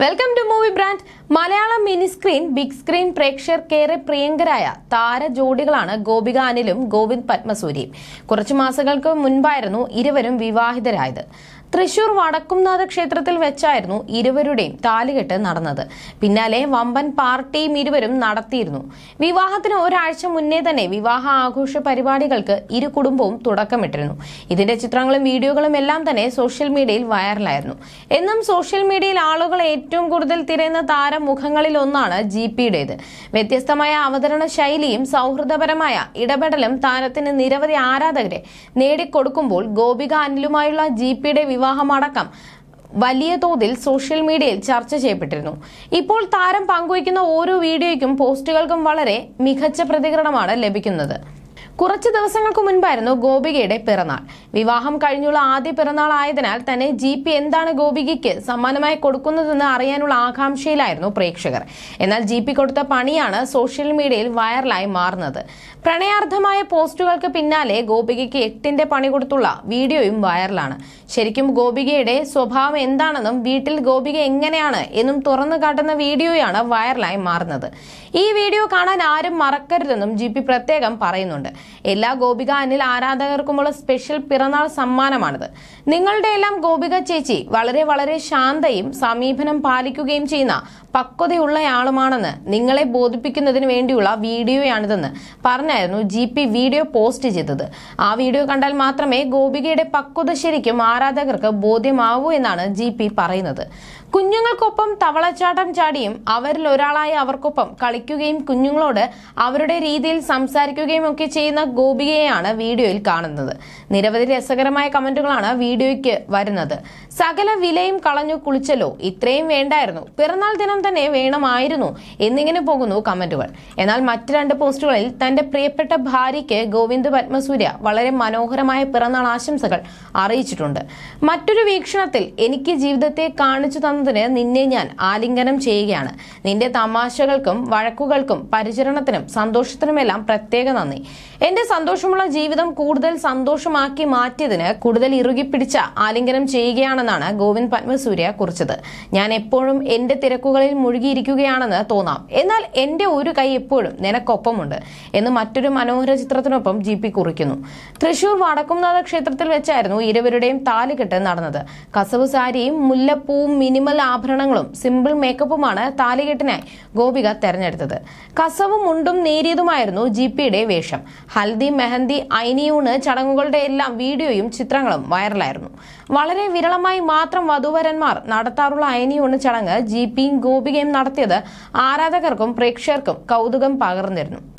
Welcome to movie brand Malayalam mini screen big screen പ്രേക്ഷകർക്കേറെ പ്രിയങ്കരായ താര ജോഡികളാണ് ഗോപിക അനിലും ഗോവിന്ദ് പത്മസൂരിയും. കുറച്ചു മാസങ്ങൾക്ക് മുൻപായിരുന്നു ഇരുവരും വിവാഹിതരായത്. തൃശൂർ വടക്കുംനാഥ ക്ഷേത്രത്തിൽ വെച്ചായിരുന്നു ഇരുവരുടെയും താലുകെട്ട് നടന്നത്. പിന്നാലെ വമ്പൻ പാർട്ടിയും ഇരുവരും നടത്തിയിരുന്നു. വിവാഹത്തിന് ഒരാഴ്ച മുന്നേ തന്നെ വിവാഹ ആഘോഷ പരിപാടികൾക്ക് ഇരു കുടുംബവും തുടക്കമിട്ടിരുന്നു. ഇതിന്റെ ചിത്രങ്ങളും വീഡിയോകളും എല്ലാം തന്നെ സോഷ്യൽ മീഡിയയിൽ വൈറലായിരുന്നു. എന്നും സോഷ്യൽ മീഡിയയിൽ ആളുകൾ ഏറ്റവും കൂടുതൽ തിരയുന്ന താരമുഖങ്ങളിൽ ഒന്നാണ് ജി പിയുടേത്. വ്യത്യസ്തമായ അവതരണ ശൈലിയും സൗഹൃദപരമായ ഇടപെടലും താരത്തിന് നിരവധി ആരാധകരെ നേടിക്കൊടുക്കുമ്പോൾ ഗോപിക അനിലുമായുള്ള ജി പിയുടെ വിവാഹമടക്കം വലിയ തോതിൽ സോഷ്യൽ മീഡിയയിൽ ചർച്ച ചെയ്യപ്പെട്ടിരുന്നു. ഇപ്പോൾ താരം പങ്കുവയ്ക്കുന്ന ഓരോ വീഡിയോയ്ക്കും പോസ്റ്റുകൾക്കും വളരെ മികച്ച പ്രതികരണമാണ് ലഭിക്കുന്നത്. കുറച്ച് ദിവസങ്ങൾക്ക് മുൻപായിരുന്നു ഗോപികയുടെ പിറന്നാൾ. വിവാഹം കഴിഞ്ഞുള്ള ആദ്യ പിറന്നാൾ ആയതിനാൽ തന്നെ ജി പി എന്താണ് ഗോപികയ്ക്ക് സമ്മാനമായി കൊടുക്കുന്നതെന്ന് അറിയാനുള്ള ആകാംക്ഷയിലായിരുന്നു പ്രേക്ഷകർ. എന്നാൽ ജി പി കൊടുത്ത പണിയാണ് സോഷ്യൽ മീഡിയയിൽ വൈറലായി മാറുന്നത്. പ്രണയാർത്ഥമായ പോസ്റ്റുകൾക്ക് പിന്നാലെ ഗോപികയ്ക്ക് എട്ടിന്റെ പണി കൊടുത്തുള്ള വീഡിയോയും വൈറലാണ്. ശരിക്കും ഗോപികയുടെ സ്വഭാവം എന്താണെന്നും വീട്ടിൽ ഗോപിക എങ്ങനെയാണ് എന്നും തുറന്നു കാട്ടുന്ന വീഡിയോയാണ് വൈറലായി മാറുന്നത്. ഈ വീഡിയോ കാണാൻ ആരും മറക്കരുതെന്നും ജി പ്രത്യേകം പറയുന്നുണ്ട്. എല്ലാ ഗോപിക അനിൽ ആരാധകർക്കുമുള്ള സ്പെഷ്യൽ പിറന്നാൾ സമ്മാനമാണിത്. നിങ്ങളുടെ എല്ലാം ഗോപിക ചേച്ചി വളരെ വളരെ ശാന്തയും സമീപനം പാലിക്കുകയും ചെയ്യുന്ന പക്വതയുള്ളയാളുമാണെന്ന് നിങ്ങളെ ബോധിപ്പിക്കുന്നതിന് വേണ്ടിയുള്ള വീഡിയോയാണിതെന്ന് പറഞ്ഞായിരുന്നു ജി പി വീഡിയോ പോസ്റ്റ് ചെയ്തത്. ആ വീഡിയോ കണ്ടാൽ മാത്രമേ ഗോപികയുടെ പക്വത ശരിക്കും ആരാധകർക്ക് ബോധ്യമാവൂ എന്നാണ് ജി പി പറയുന്നത്. കുഞ്ഞുങ്ങൾക്കൊപ്പം തവളച്ചാട്ടം ചാടിയും അവരിൽ ഒരാളായി അവർക്കൊപ്പം കളിക്കുകയും കുഞ്ഞുങ്ങളോട് അവരുടെ രീതിയിൽ സംസാരിക്കുകയും ഒക്കെ ചെയ്യുന്ന ഗോപികയെയാണ് വീഡിയോയിൽ കാണുന്നത്. നിരവധി രസകരമായ കമന്റുകളാണ് വീഡിയോയ്ക്ക് വരുന്നത്. സകല വിലയും കളഞ്ഞു കുളിച്ചല്ലോ. ഇത്രയും വേണ്ടായിരുന്നു. പിറന്നാൾ ദിനം തന്നെ വേണമായിരുന്നു എന്നിങ്ങനെ പോകുന്നു കമന്റുകൾ. എന്നാൽ മറ്റു രണ്ട് പോസ്റ്റുകളിൽ തന്റെ പ്രിയപ്പെട്ട ഭാര്യയ്ക്ക് ഗോവിന്ദ് പത്മസൂര്യ വളരെ മനോഹരമായ പിറന്നാൾ ആശംസകൾ അറിയിച്ചിട്ടുണ്ട്. മറ്റൊരു വീക്ഷണത്തിൽ എനിക്ക് ജീവിതത്തെ കാണിച്ചു തന്നതിന് നിന്നെ ഞാൻ ആലിംഗനം ചെയ്യുകയാണ്. നിന്റെ തമാശകൾക്കും വഴക്കുകൾക്കും പരിചരണത്തിനും സന്തോഷത്തിനുമെല്ലാം പ്രത്യേക നന്ദി. എന്റെ സന്തോഷമുള്ള ജീവിതം കൂടുതൽ സന്തോഷമാക്കി മാറ്റിയതിന് കൂടുതൽ ഇറുകിപ്പിടിച്ച ആലിംഗനം ചെയ്യുകയാണെന്നാണ് ഗോവിന്ദ് പത്മസൂര്യ കുറിച്ചത്. ഞാൻ എപ്പോഴും എന്റെ തിരക്കുകളിൽ മുഴുകിയിരിക്കുകയാണെന്ന് തോന്നാം. എന്നാൽ എന്റെ ഒരു കൈ എപ്പോഴും നിനക്കൊപ്പമുണ്ട് എന്ന് മറ്റൊരു മനോഹര ചിത്രത്തിനൊപ്പം ജി പി കുറിക്കുന്നു. തൃശൂർ വടക്കുംനാഥ ക്ഷേത്രത്തിൽ വെച്ചായിരുന്നു ഇരുവരുടെയും താലികെട്ട് നടന്നത്. കസവ് സാരിയും മുല്ലപ്പൂവും മിനിമൽ ആഭരണങ്ങളും സിമ്പിൾ മേക്കപ്പുമാണ് താലികെട്ടിനായി ഗോപിക തെരഞ്ഞെടുത്തത്. കസവും മുണ്ടും നേരിയതുമായിരുന്നു ജി പിയുടെ വേഷം. ഹൽദി മെഹന്തി ഐനിയൂണ് ചടങ്ങുകളുടെ എല്ലാം വീഡിയോയും ചിത്രങ്ങളും വൈറലായിരുന്നു. വളരെ വിരളമായി മാത്രം വധുവരന്മാർ നടത്താറുള്ള ഐനിയൂണ് ചടങ്ങ് ജി പിയും ഗോപികയും നടത്തിയത് ആരാധകർക്കും പ്രേക്ഷകർക്കും കൗതുകം പകർന്നിരുന്നു.